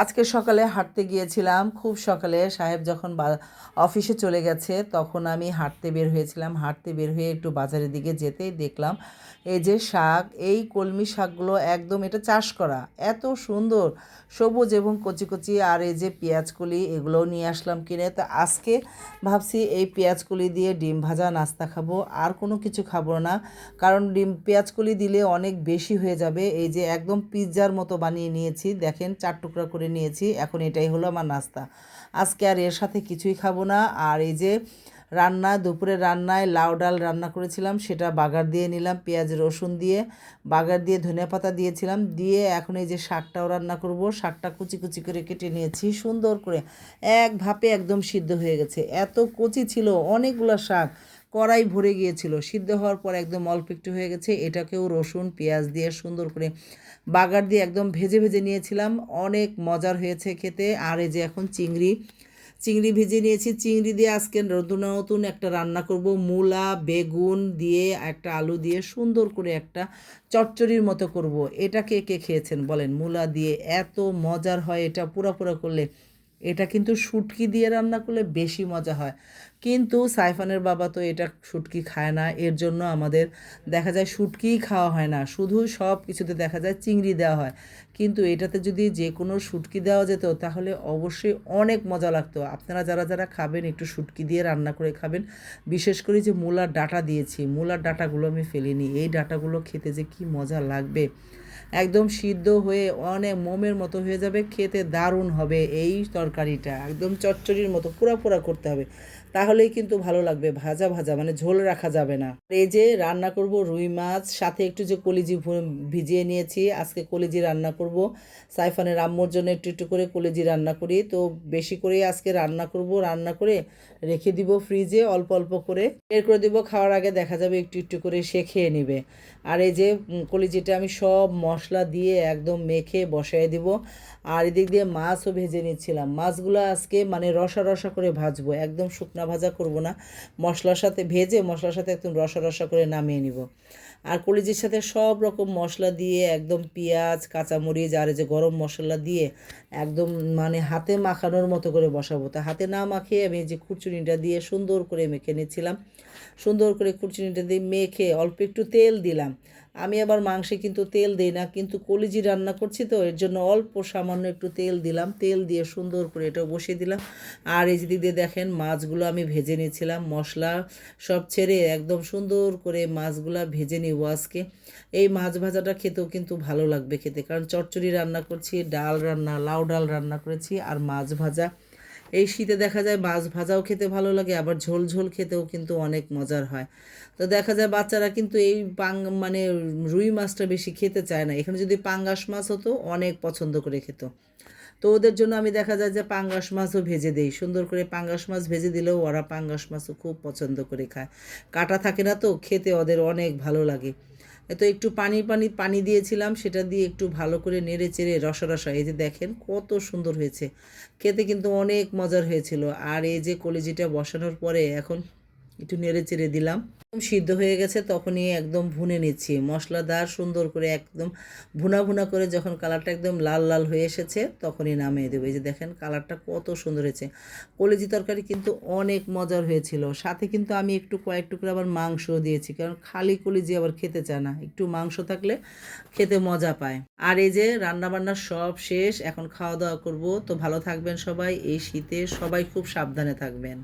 আজকে সকালে হাঁটতে গিয়েছিলাম। খুব সকালে সাহেব যখন অফিসে চলে গেছে, তখন আমি হাঁটতে বের হয়েছিলাম। হাঁটতে বের হয়ে একটু বাজারের দিকে যেতেই দেখলাম, এই যে শাক, এই কলমি শাকগুলো একদম এটা চাষ করা, এত সুন্দর। সবুজ এবং কচি কচি আর এই যে পেঁয়াজকলি, এগুলোও নিয়ে আসলাম কিনে। তো আজকে ভাবছি এই পেঁয়াজকলি দিয়ে ডিম ভাজা, নাস্তা খাব, আর কোনো কিছু খাব না। কারণ ডিম পেঁয়াজকলি দিলে অনেক বেশি হয়ে যাবে। এই যে একদম পিৎজার মতো বানিয়ে নিয়েছি, দেখেন চার টুকরা করে নিয়েছি। এখন এটাই হলো আমার নাস্তা। আজকে আর এর সাথে কিছুই খাব না। আর এই যে রান্না দুপুরে রান্নায় লাউ ডাল রান্না করেছিলাম, সেটা বাগার দিয়ে নিলাম, পেঁয়াজ, রসুন দিয়ে। বাগার দিয়ে ধনিয়া পাতা দিয়েছিলাম, দিয়ে এখন এই যে শাকটাও রান্না করব। শাকটা কুচি কুচি করে কেটে নিয়েছি, সুন্দর করে। এক ভাপে একদম সিদ্ধ হয়ে গেছে। এত কচি ছিল, অনেকগুলো শাক। কড়াই ভরে গিয়েছিল। সিদ্ধ হওয়ার পর একদম অল্প একটু হয়ে গেছে। এটাকেও রসুন, পেঁয়াজ দিয়ে সুন্দর করে বাগার দিয়ে একদম ভেজে ভেজে নিয়েছিলাম। অনেক মজার হয়েছে খেতে। আর এই যে এখন চিংড়ি চিংড়ি ভেজে নিয়েছি। চিংড়ি দিয়ে আজকে নতুন নতুন একটা রান্না করব। মূলা, বেগুন দিয়ে একটা আলু দিয়ে সুন্দর করে একটা চচ্চড়ির মতো করব। এটা কে কে খেয়েছেন বলেন? মূলা দিয়ে এত মজার হয়, এটা পুরো পুরো করলে এটা কিন্তু শুটকি দিয়ে রান্না করলে বেশি মজা হয়। কিন্তু সাইফানের বাবা তো এটা শুটকি খায় না, এর জন্য আমাদের দেখা যায় শুটকিই খাওয়া হয় না। শুধু সব কিছুতে দেখা যায় চিংড়ি দেওয়া হয়। কিন্তু এটাতে যদি যে কোনো শুটকি দেওয়া যেত, তাহলে অবশ্যই অনেক মজা লাগতো। আপনারা যারা যারা খাবেন, একটু শুটকি দিয়ে রান্না করে খাবেন। বিশেষ করে যে মূলার ডাটা দিয়েছি, মূলার ডাটাগুলো আমি ফেলিনি। এই ডাটাগুলো খেতে যে কি মজা লাগবে। একদম সিদ্ধ হয়ে অনেক মোমের মতো হয়ে যাবে, খেতে দারুণ হবে এই তরকারিটা। একদম চচ্চড়ির মতো, পুরা পুরা করতে হবে। তাহলেই কিন্তু ভালো লাগবে, ভাজা ভাজা মানে ঝোল রাখা যাবে না। এই যে রান্না করব রুই মাছ, সাথে একটু যে কলিজি ভিজিয়ে নিয়েছি, আজকে কলিজি রান্না করব সাইফানের আম্মুর জন্য একটু একটু করে কলেজি রান্না করি। তো বেশি করে আজকে রান্না করব। রান্না করে রেখে দিব ফ্রিজে অল্প অল্প করে। বের করে দিব, খাওয়ার আগে দেখা যাবে একটু একটু করে সে খেয়ে নেবে। আর এই যে কলিজিটা আমি সব মশলা দিয়ে একদম মেখে বসায় দিব। আর এদিক দিয়ে মাছও ভেজে নিচ্ছিলাম। মাছগুলো আজকে মানে রসা রসা করে ভাজবো। একদম শুকনা ভাজা করব না। মশলার সাথে ভেজে মশলার সাথে একদম রসা রসা করে নামিয়ে নিব। আর কলিজির সাথে সব রকম মশলা দিয়ে একদম পেঁয়াজ, কাঁচামরিচ আর যা যে গরম মশলা দিয়ে একদম মানে হাতে মাখানোর মতো করে বসাবো। তা হাতে না মাখিয়ে আমি যে খুঁচুনিটা দিয়ে সুন্দর করে মেখে নিচ্ছিলাম। সুন্দর করে খুঁচুনিটা দিয়ে মেখে অল্প একটু তেল দিলাম। আমি আবার মাংসে কিন্তু তেল দিই না, কিন্তু কলিজি রান্না করছি তো, এর জন্য অল্প সামান্য একটু তেল দিলাম। তেল দিয়ে সুন্দর করে এটা বসিয়ে দিলাম। আর এই দিদি দেখেন, মাছগুলো আমি ভেজে নিয়েছিলাম, মশলা সব ছেড়ে একদম সুন্দর করে মাছগুলো ভেজে নিব আজকে। এই মাছ ভাজাটা খেতেও কিন্তু ভালো লাগবে খেতে, কারণ চচ্চড়ি রান্না করছি, ডাল রান্না, লাউ ডাল রান্না করেছি, আর মাছ ভাজা এই শীতে দেখা যায় মাছ ভাজাও খেতে ভালো লাগে, আবার ঝোল ঝোল খেতেও কিন্তু অনেক মজার হয়। তো দেখা যায় বাচ্চারা কিন্তু এই পাং মানে রুই মাছটা বেশি খেতে চায় না। এখানে যদি পাঙ্গাস মাছ হতো, অনেক পছন্দ করে খেত। তো ওদের জন্য আমি দেখা যায় যে পাঙ্গাস মাছও ভেজে দেই। সুন্দর করে পাঙ্গাস মাছ ভেজে দিলেও ওরা পাঙ্গাস মাছও খুব পছন্দ করে খায়। কাটা থাকে না তো, খেতে ওদের অনেক ভালো লাগে। তো একটু পানি পানি পানি দিয়েছিলাম, সেটা দিয়ে একটু ভালো করে নেড়ে চেড়ে রসা রসা, এই যে দেখেন কত সুন্দর হয়েছে। খেতে কিন্তু অনেক মজার হয়েছিল। আর এই যে কলেজিটা বসানোর পরে এখন একটু নেড়ে চেড়ে দিলাম। সিদ্ধ হয়ে গেছে, তখনই একদম ভুনে নিচ্ছি। মশলাদার সুন্দর করে একদম ভুনা ভুনা করে যখন কালারটা একদম লাল লাল হয়ে এসেছে, তখনই নামিয়ে দেবো। এই যে দেখেন, কালারটা কত সুন্দর হয়েছে। কলেজি তরকারি কিন্তু অনেক মজার হয়েছিল। সাথে কিন্তু আমি একটু কয়েক টুকরো আবার মাংস দিয়েছি, কারণ খালি কলেজি আবার খেতে চায় না। একটু মাংস থাকলে খেতে মজা পায়। আর এই যে রান্না বান্না সব শেষ, এখন খাওয়া দাওয়া করব। তো ভালো থাকবেন সবাই। এই শীতে সবাই খুব সাবধানে থাকবেন।